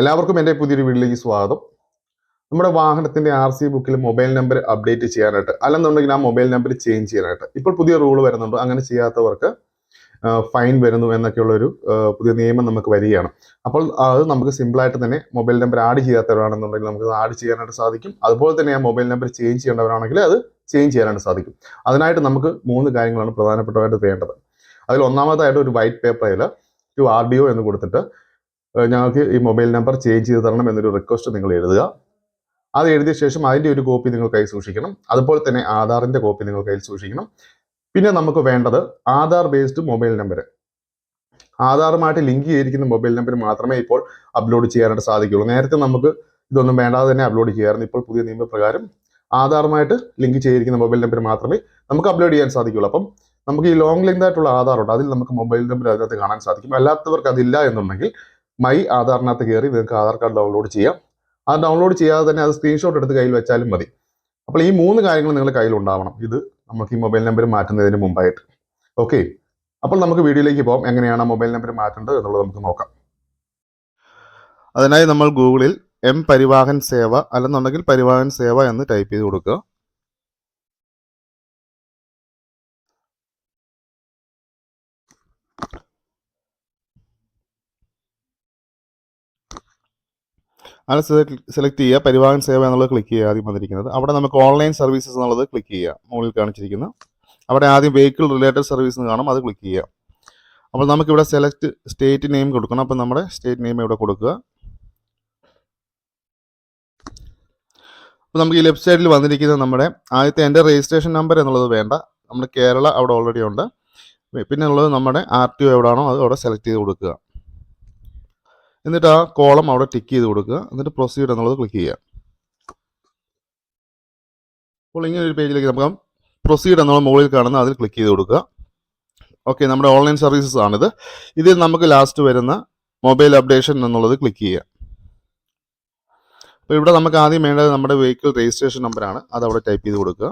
എല്ലാവർക്കും എന്റെ പുതിയൊരു വീട്ടിലേക്ക് സ്വാഗതം. നമ്മുടെ വാഹനത്തിന്റെ ആർ സി ബുക്കിൽ മൊബൈൽ നമ്പർ അപ്ഡേറ്റ് ചെയ്യാനായിട്ട് അല്ലെന്നുണ്ടെങ്കിൽ ആ മൊബൈൽ നമ്പർ ചേഞ്ച് ചെയ്യാനായിട്ട്. ഇപ്പോൾ പുതിയ റൂൾ വരുന്നുണ്ട്. അങ്ങനെ ചെയ്യാത്തവർക്ക് ഫൈൻ വരുന്നു എന്നൊക്കെയുള്ളൊരു പുതിയ നിയമം നമുക്ക് വരികയാണ്. അപ്പോൾ അത് നമുക്ക് സിമ്പിളായിട്ട് തന്നെ മൊബൈൽ നമ്പർ ആഡ് ചെയ്യാത്തവരാണെന്നുണ്ടെങ്കിൽ നമുക്ക് ആഡ് ചെയ്യാനായിട്ട് സാധിക്കും. അതുപോലെ തന്നെ ആ മൊബൈൽ നമ്പർ ചേഞ്ച് ചെയ്യേണ്ടവരാണെങ്കിൽ അത് ചേഞ്ച് ചെയ്യാനായിട്ട് സാധിക്കും. അതിനായിട്ട് നമുക്ക് മൂന്ന് കാര്യങ്ങളാണ് പ്രധാനപ്പെട്ടതായിട്ട് വേണ്ടത്. അതിൽ ഒന്നാമതായിട്ട് ഒരു വൈറ്റ് പേപ്പറിൽ ടു ആർ ഡി ഒ എന്ന് കൊടുത്തിട്ട് ഞങ്ങൾക്ക് ഈ മൊബൈൽ നമ്പർ ചേഞ്ച് ചെയ്ത് തരണം എന്നൊരു റിക്വസ്റ്റ് നിങ്ങൾ എഴുതുക. അത് എഴുതിയ ശേഷം അതിന്റെ ഒരു കോപ്പി നിങ്ങൾ കയ്യിൽ സൂക്ഷിക്കണം. അതുപോലെ തന്നെ ആധാറിന്റെ കോപ്പി നിങ്ങൾ കയ്യിൽ സൂക്ഷിക്കണം. പിന്നെ നമുക്ക് വേണ്ടത് ആധാർ ബേസ്ഡ് മൊബൈൽ നമ്പർ ആധാറുമായിട്ട് ലിങ്ക് ചെയ്തിരിക്കുന്ന മൊബൈൽ നമ്പർ മാത്രമേ ഇപ്പോൾ അപ്ലോഡ് ചെയ്യാനായിട്ട് സാധിക്കുകയുള്ളൂ. നേരത്തെ നമുക്ക് ഇതൊന്നും വേണ്ടാതെ തന്നെ അപ്ലോഡ് ചെയ്യാറുണ്ട് ഇപ്പോൾ പുതിയ നിയമപ്രകാരം ആധാറുമായിട്ട് ലിങ്ക് ചെയ്തിരിക്കുന്ന മൊബൈൽ നമ്പർ മാത്രമേ നമുക്ക് അപ്ലോഡ് ചെയ്യാൻ സാധിക്കുകയുള്ളൂ. അപ്പം നമുക്ക് ഈ ലോങ് ലിങ്ക് ആയിട്ടുള്ള ആധാർ ഉണ്ട്. അതിൽ നമുക്ക് മൊബൈൽ നമ്പർ അതിനകത്ത് കാണാൻ സാധിക്കും. അല്ലാത്തവർക്ക് അതില്ല എന്നുണ്ടെങ്കിൽ മൈ ആധാറിനകത്ത് കയറി നിങ്ങൾക്ക് ആധാർ കാർഡ് ഡൗൺലോഡ് ചെയ്യാം. ആ ഡൗൺലോഡ് ചെയ്യാതെ തന്നെ അത് സ്ക്രീൻഷോട്ട് എടുത്ത് കയ്യിൽ വെച്ചാലും മതി. അപ്പോൾ ഈ മൂന്ന് കാര്യങ്ങൾ നിങ്ങളുടെ കയ്യിൽ ഉണ്ടാവണം ഇത് നമുക്ക് ഈ മൊബൈൽ നമ്പർ മാറ്റുന്നതിന് മുമ്പായിട്ട്. ഓക്കെ അപ്പോൾ നമുക്ക് വീഡിയോയിലേക്ക് പോകാം. എങ്ങനെയാണ് മൊബൈൽ നമ്പർ മാറ്റേണ്ടത് എന്നുള്ളത് നമുക്ക് നോക്കാം. അതിനായി നമ്മൾ ഗൂഗിളിൽ എം പരിവാഹൻ സേവ അല്ലെന്നുണ്ടെങ്കിൽ പരിവാഹൻ സേവ എന്ന് ടൈപ്പ് ചെയ്ത് കൊടുക്കുക. അത് സെലക്ട് ചെയ്യുക. പരിവാഹൻ സേവ എന്നുള്ളത് ക്ലിക്ക് ചെയ്യുക ആദ്യം വന്നിരിക്കുന്നത്. അവിടെ നമുക്ക് ഓൺലൈൻ സർവീസസ് എന്നുള്ളത് ക്ലിക്ക് ചെയ്യുക. മുകളിൽ കാണിച്ചിരിക്കുന്നു. അവിടെ ആദ്യം വെഹിക്കിൾ റിലേറ്റഡ് സർവീസ് കാണും. അത് ക്ലിക്ക് ചെയ്യുക. അപ്പോൾ നമുക്കിവിടെ സെലക്ട് സ്റ്റേറ്റ് നെയിം കൊടുക്കണം. അപ്പോൾ നമ്മുടെ സ്റ്റേറ്റ് നെയിം ഇവിടെ കൊടുക്കുക. അപ്പോൾ നമുക്ക് ഈ ലെഫ്റ്റ് സൈഡിൽ വന്നിരിക്കുന്നത് നമ്മുടെ ആദ്യത്തെ എന്റെ രജിസ്ട്രേഷൻ നമ്പർ എന്നുള്ളത് വേണ്ട. നമ്മുടെ കേരള അവിടെ ഓൾറെഡി ഉണ്ട്. പിന്നെ ഉള്ളത് നമ്മുടെ ആർ ടി ഒ എവിടെയാണോ അത് അവിടെ സെലക്ട് ചെയ്ത് കൊടുക്കുക. എന്നിട്ട് ആ കോളം അവിടെ ടിക്ക് ചെയ്ത് കൊടുക്കുക. എന്നിട്ട് പ്രൊസീഡ് എന്നുള്ളത് ക്ലിക്ക് ചെയ്യുക. അപ്പോൾ ഇങ്ങനെ ഒരു പേജിലേക്ക് നമുക്ക് പ്രൊസീഡ് എന്നുള്ള മുകളിൽ കാണുന്ന അതിൽ ക്ലിക്ക് ചെയ്ത് കൊടുക്കുക. ഓക്കെ നമ്മുടെ ഓൺലൈൻ സർവീസസ് ആണിത്. ഇതിൽ നമുക്ക് ലാസ്റ്റ് വരുന്ന മൊബൈൽ അപ്ഡേഷൻ എന്നുള്ളത് ക്ലിക്ക് ചെയ്യുക. അപ്പോൾ ഇവിടെ നമുക്ക് ആദ്യം വേണ്ടത് നമ്മുടെ വെഹിക്കിൾ രജിസ്ട്രേഷൻ നമ്പറാണ് അത് അവിടെ ടൈപ്പ് ചെയ്ത് കൊടുക്കുക.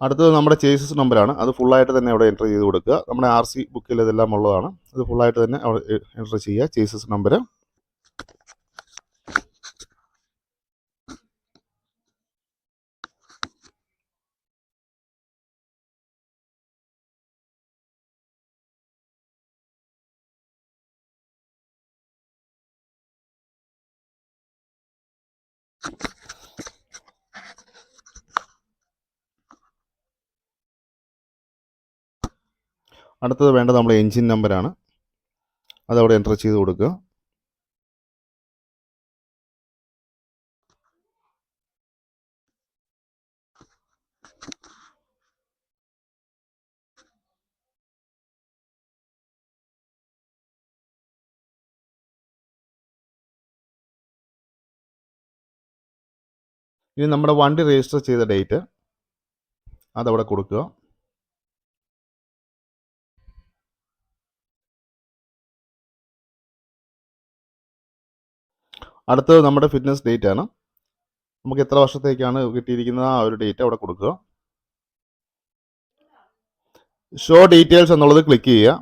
അടുത്തത് നമ്മുടെ ചേസസ് നമ്പറാണ് അത് ഫുള്ളായിട്ട് തന്നെ അവിടെ എന്റർ ചെയ്ത് കൊടുക്കുക. നമ്മുടെ ആർ സി ബുക്കിൽ ഇതെല്ലാം ഉള്ളതാണ്. അത് ഫുള്ളായിട്ട് തന്നെ അവിടെ എന്റർ ചെയ്യുക. ചേസസ് നമ്പർ അടുത്തത് വേണ്ടത് നമ്മുടെ എൻജിൻ നമ്പറാണ് അതവിടെ എന്റർ ചെയ്ത് കൊടുക്കുക. ഇനി നമ്മുടെ വണ്ടി രജിസ്റ്റർ ചെയ്ത ഡേറ്റ് അതവിടെ കൊടുക്കുക. അടുത്തത് നമ്മുടെ ഫിറ്റ്നസ് ഡേറ്റ് ആണ്. നമുക്ക് എത്ര വർഷത്തേക്കാണ് കിട്ടിയിരിക്കുന്നത് ആ ഒരു ഡേറ്റ് അവിടെ കൊടുക്കുക. ഷോ ഡീറ്റെയിൽസ് എന്നുള്ളത് ക്ലിക്ക് ചെയ്യുക.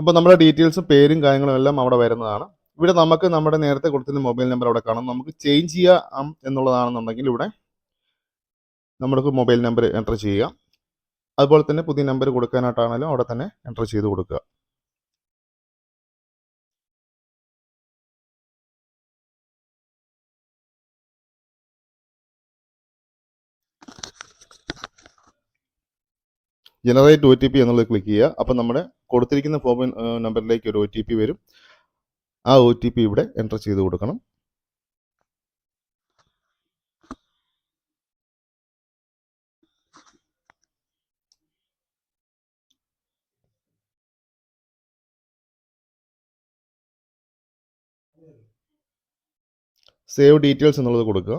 അപ്പോൾ നമ്മുടെ ഡീറ്റെയിൽസും പേരും കാര്യങ്ങളും എല്ലാം അവിടെ വരുന്നതാണ്. ഇവിടെ നമുക്ക് നമ്മുടെ നേരത്തെ കൊടുത്തിരുന്ന മൊബൈൽ നമ്പർ അവിടെ കാണാം. നമുക്ക് ചേഞ്ച് ചെയ്യാം എന്നുള്ളതാണെന്നുണ്ടെങ്കിൽ ഇവിടെ നമ്മൾക്ക് മൊബൈൽ നമ്പർ എന്റർ ചെയ്യുക. അതുപോലെ തന്നെ പുതിയ നമ്പർ കൊടുക്കാനായിട്ടാണെങ്കിലും അവിടെ തന്നെ എന്റർ ചെയ്ത് കൊടുക്കുക. ജനറേറ്റ് ഒ ടി പി എന്നുള്ളത് ക്ലിക്ക് ചെയ്യുക. അപ്പോൾ നമ്മുടെ കൊടുത്തിരിക്കുന്ന ഫോൺ നമ്പറിലേക്ക് ഒരു ഒ ടി പി വരും. ആ ഒ ടി പി ഇവിടെ എന്റർ ചെയ്ത് കൊടുക്കണം. സേവ് ഡീറ്റെയിൽസ് എന്നുള്ളത് കൊടുക്കുക.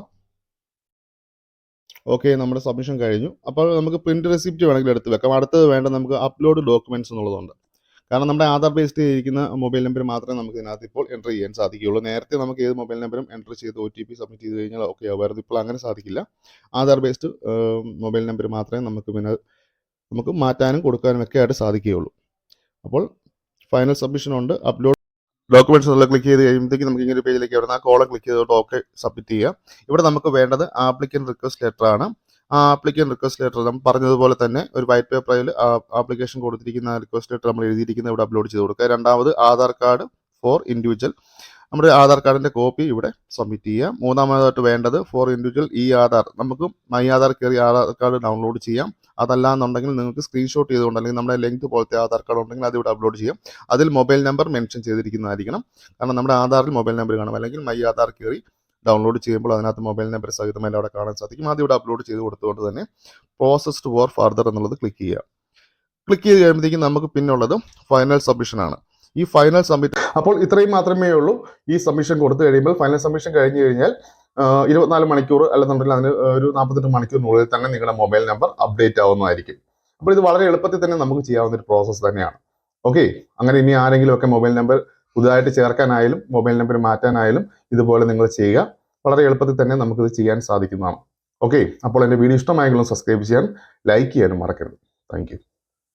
ഓക്കെ നമ്മുടെ സബ്മിഷൻ കഴിഞ്ഞു. അപ്പോൾ നമുക്ക് പ്രിന്റ് റെസിപ്റ്റ് വേണമെങ്കിൽ എടുത്ത് വെക്കാം. അടുത്തത് വേണ്ട നമുക്ക് അപ്ലോഡ് ഡോക്യുമെന്റ്സ് എന്നുള്ളതുണ്ട്. കാരണം നമ്മുടെ ആധാർ ബേസ്ഡ് ചെയ്തിരിക്കുന്ന മൊബൈൽ നമ്പർ മാത്രമേ നമുക്ക് ഇതിനകത്ത് ഇപ്പോൾ എന്റർ ചെയ്യാൻ സാധിക്കുകയുള്ളൂ. നേരത്തെ നമുക്ക് ഏത് മൊബൈൽ നമ്പറും എന്റർ ചെയ്ത് ഒ ടി പി സബ്മിറ്റ് ചെയ്ത് കഴിഞ്ഞാൽ ഓക്കെ ആവുമായിരുന്നു. ഇപ്പോൾ അങ്ങനെ സാധിക്കില്ല. ആധാർ ബേസ്ഡ് മൊബൈൽ നമ്പർ മാത്രമേ നമുക്ക് പിന്നെ നമുക്ക് മാറ്റാനും കൊടുക്കാനും ഒക്കെ ആയിട്ട് സാധിക്കുകയുള്ളൂ. അപ്പോൾ ഫൈനൽ സബ്മിഷൻ ഉണ്ട്. അപ്ലോഡ് ഡോക്യുമെന്റ്സ് എന്നുള്ള ക്ലിക്ക് ചെയ്ത് കഴിയുമ്പോഴത്തേക്ക് നമുക്ക് ഇങ്ങനെ പേജിലേക്ക് വരുന്ന ആ കോളം ക്ലിക്ക് ചെയ്തോട്ട് ഓക്കെ സബ്മിറ്റ് ചെയ്യുക. ഇവിടെ നമുക്ക് വേണ്ടത് ആപ്ലിക്കൻ റിക്വസ്റ്റ് ലെറ്റർ ആണ്. ആ ആപ്ലിക്കൻ റിക്വസ്റ്റ് ലെറ്റർ നമ്മൾ പറഞ്ഞതുപോലെ തന്നെ ഒരു വൈറ്റ് പേപ്പറിൽ ആപ്ലിക്കേഷൻ കൊടുത്തിരിക്കുന്ന റിക്വസ്റ്റ് ലെറ്റർ നമ്മൾ എഴുതിയിരിക്കുന്ന ഇവിടെ അപ്ലോഡ് ചെയ്ത് കൊടുക്കുക. രണ്ടാമത് ആധാർ കാർഡ് ഫോർ ഇൻഡിവിജ്വൽ നമ്മുടെ ആധാർ കാർഡിന്റെ കോപ്പി ഇവിടെ സബ്മിറ്റ് ചെയ്യുക മൂന്നാമതായിട്ട് വേണ്ടത് ഫോർ ഇൻഡിവിജ്വൽ ഈ ആധാർ നമുക്ക് മൈ ആധാർ കയറി ആധാർ കാർഡ് ഡൗൺലോഡ് ചെയ്യാം. അതല്ലാന്നുണ്ടെങ്കിൽ നിങ്ങൾക്ക് സ്ക്രീൻഷോട്ട് ചെയ്തുകൊണ്ട് അല്ലെങ്കിൽ നമ്മുടെ ലെങ്ത് പോലത്തെ ആധാർ കാർഡ് ഉണ്ടെങ്കിൽ അത് ഇവിടെ അപ്ലോഡ് ചെയ്യാം. അതിൽ മൊബൈൽ നമ്പർ മെൻഷൻ ചെയ്തിരിക്കുന്നതായിരിക്കണം. കാരണം നമ്മുടെ ആധാറിൽ മൊബൈൽ നമ്പർ കാണും. അല്ലെങ്കിൽ മൈ ആധാർ കയറി ഡൗൺലോഡ് ചെയ്യുമ്പോൾ അതിനകത്ത് മൊബൈൽ നമ്പർ സഹിതമെല്ലാം അവിടെ കാണാൻ സാധിക്കും. അത് ഇവിടെ അപ്ലോഡ് ചെയ്ത് കൊടുത്തുകൊണ്ട് തന്നെ പ്രോസസ്ഡ് ഫോർ ഫർദർ എന്നുള്ളത് ക്ലിക്ക് ചെയ്യുക ക്ലിക്ക് ചെയ്ത് കഴിയുമ്പോഴത്തേക്കും നമുക്ക് പിന്നുള്ളത് ഫൈനൽ സബ്മിഷൻ ആണ്. ഈ ഫൈനൽ സബ്മിറ്റ് അപ്പോൾ ഇത്രയും മാത്രമേ ഉള്ളൂ ഈ സബ്മിഷൻ കൊടുത്തു കഴിയുമ്പോൾ ഫൈനൽ സബ്മിഷൻ കഴിഞ്ഞു കഴിഞ്ഞാൽ ഇരുപത്തിനാല് മണിക്കൂർ അല്ലെന്നുണ്ടെങ്കിൽ അതിന് ഒരു നാൽപ്പത്തെട്ട് മണിക്കൂറിനുള്ളിൽ തന്നെ നിങ്ങളുടെ മൊബൈൽ നമ്പർ അപ്ഡേറ്റ് ആവുന്നതായിരിക്കും. അപ്പോൾ ഇത് വളരെ എളുപ്പത്തിൽ തന്നെ നമുക്ക് ചെയ്യാവുന്ന ഒരു പ്രോസസ്സ് തന്നെയാണ്. ഓക്കെ അങ്ങനെ ഇനി ആരെങ്കിലും ഒക്കെ മൊബൈൽ നമ്പർ പുതുതായിട്ട് ചേർക്കാനായാലും മൊബൈൽ നമ്പർ മാറ്റാനായാലും ഇതുപോലെ നിങ്ങൾ ചെയ്യുക. വളരെ എളുപ്പത്തിൽ തന്നെ നമുക്കിത് ചെയ്യാൻ സാധിക്കുന്നതാണ്. ഓക്കെ അപ്പോൾ എന്റെ വീഡിയോ ഇഷ്ടമായെങ്കിലും സബ്സ്ക്രൈബ് ചെയ്യാൻ ലൈക്ക് ചെയ്യാനും മറക്കരുത്. താങ്ക്